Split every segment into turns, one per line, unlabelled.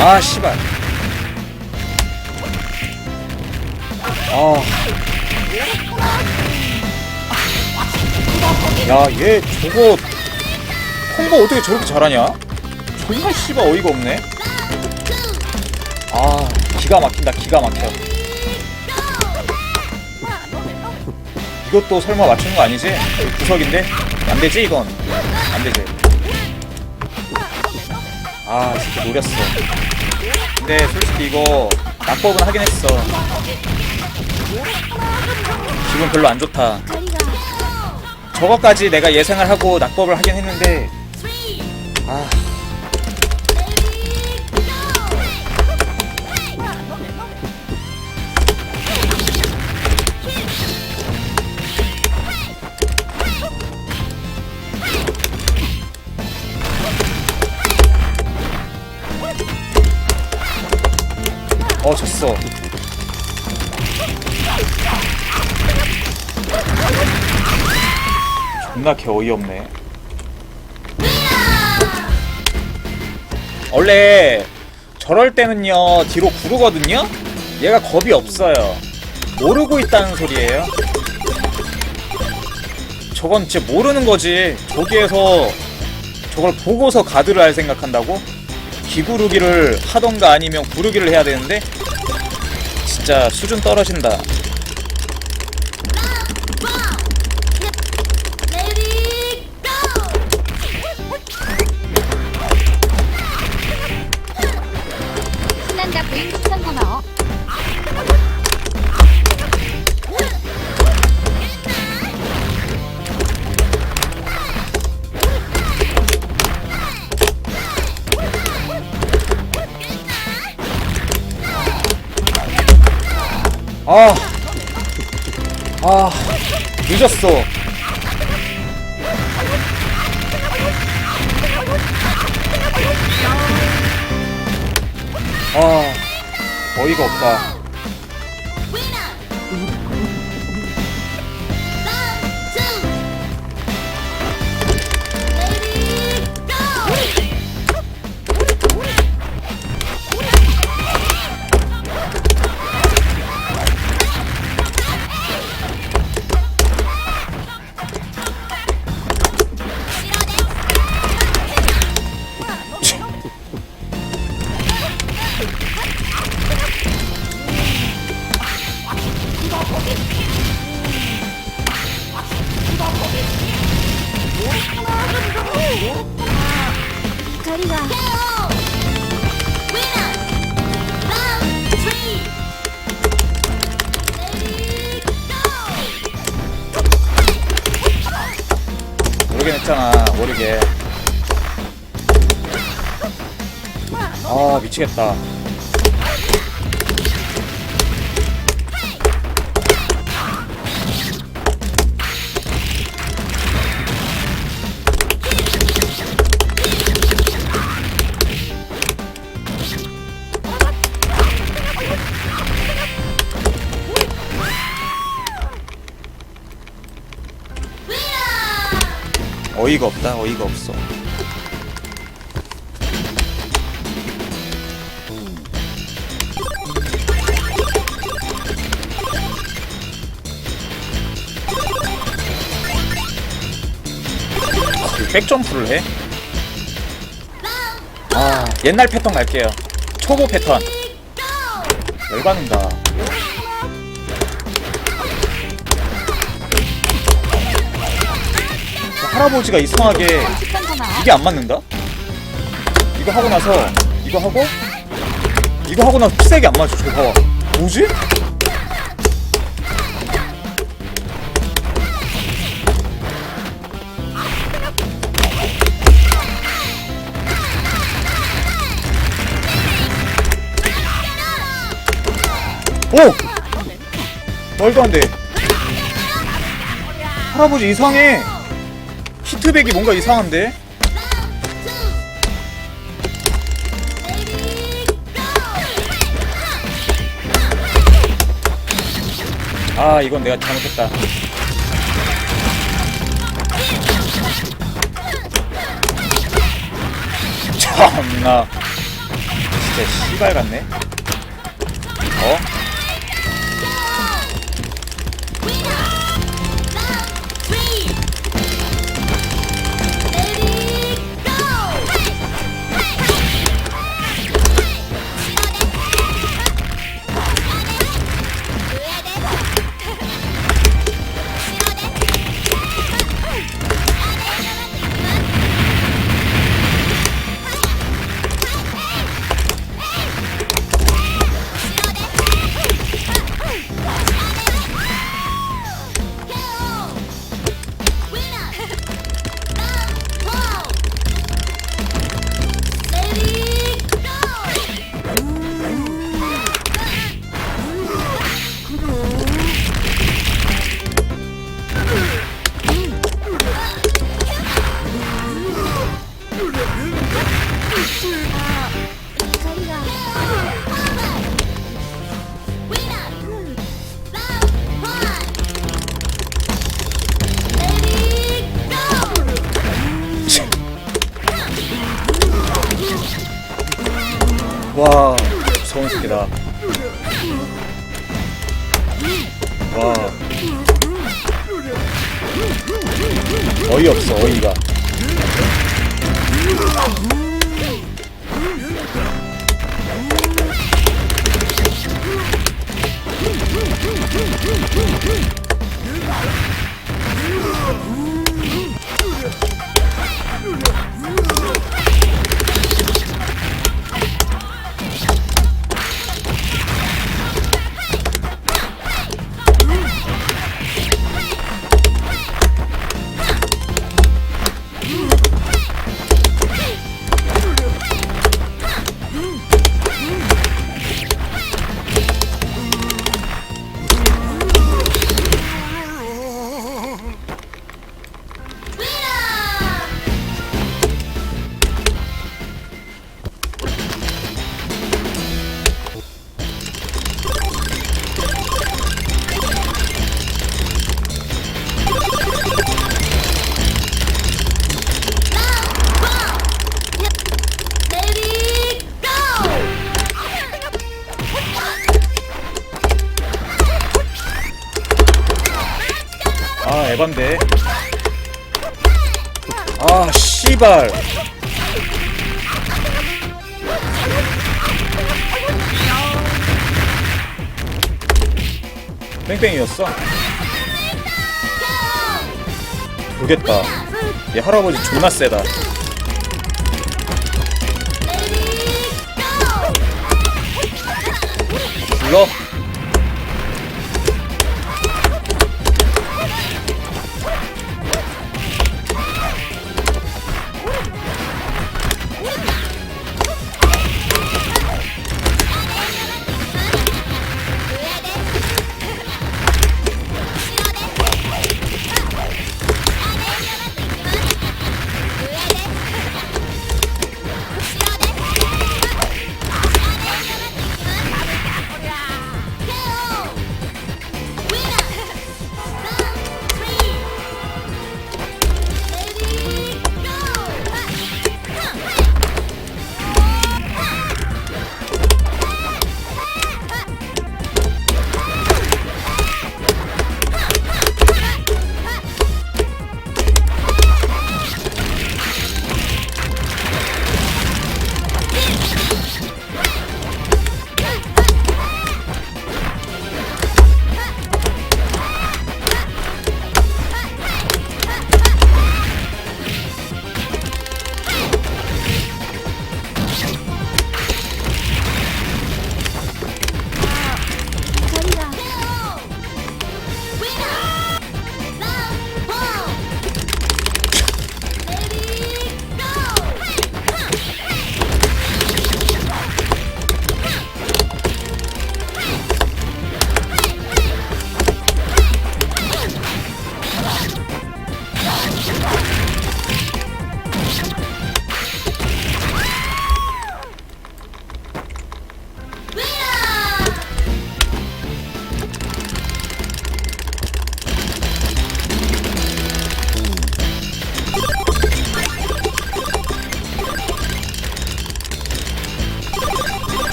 아 씨발 아. 아야얘 저거 콤보 어떻게 저렇게 잘하냐 존나 씨발 어이가 없네 아 기가 막힌다 기가 막혀 이것도 설마 맞추는 거 아니지? 구석인데? 안 되지 이건 안 되지 아 진짜 노렸어. 근데 솔직히 이거 낙법은 하긴 했어. 기분 별로 안 좋다. 저거까지 내가 예상을 하고 낙법을 하긴 했는데 아 존나 개 어이없네. 원래 저럴 때는요 뒤로 구르거든요? 얘가 겁이 없어요. 모르고 있다는 소리예요. 저건 진짜 모르는 거지. 저기에서 저걸 보고서 가드를 할 생각한다고? 기구르기를 하던가 아니면 구르기를 해야 되는데? 진짜 수준 떨어진다 아, 아, 늦었어. 아, 어이가 없다. 모르긴 했잖아, 모르게. 아, 미치겠다. 어이가 없다, 어이가 없어. 아, 백점프를 해? 아, 옛날 패턴 갈게요. 초보 패턴. 열받는다. 할아버지가 이상하게. 이게 안 맞는다? 이거 하고 나서 이거 하고 이거 하고 나서 피색이 안 맞아 저거 봐봐 뭐지? 오! 말도 안 돼 할아버지 이상해 히트백이 뭔가 이상한데? 아 이건 내가 잘못했다 참나 진짜 씨발 같네. 어? 와, 무서운 새끼다. 와. 어이없어, 어이가. 아, 에반데. 아, 씨발. 뺑뺑이였어. 모르겠다. 얘 할아버지 존나 세다. 불러?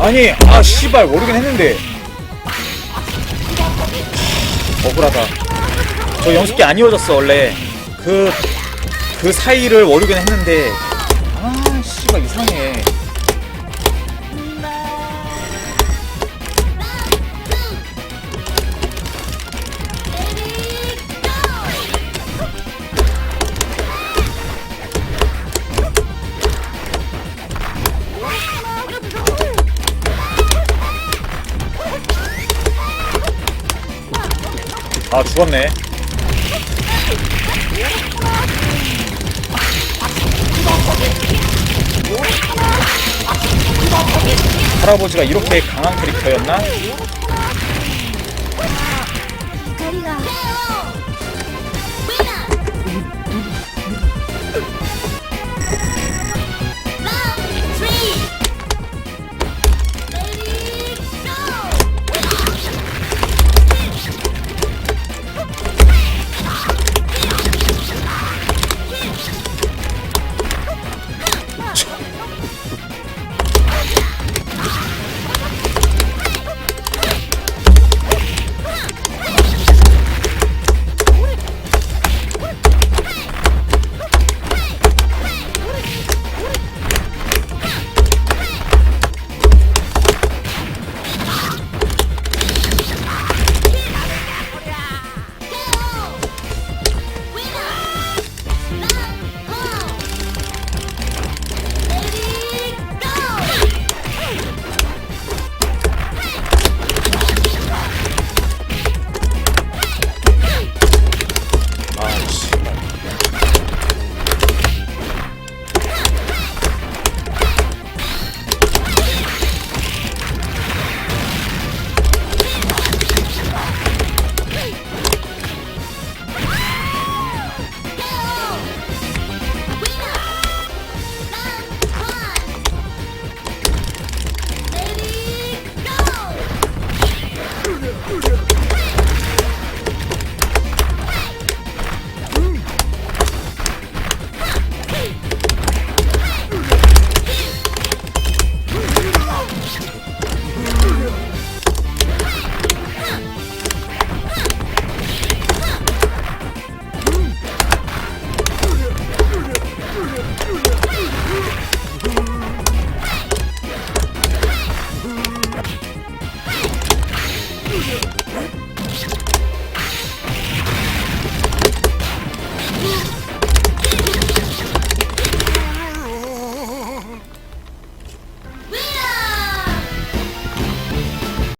아니 아 씨발 모르긴 했는데. 억울하다. 저 연습기 안 이어졌어 원래. 그 그 사이를 워르긴 했는데. 아 씨발 이상해 아 죽었네 할아버지가 이렇게 강한 캐릭터였나?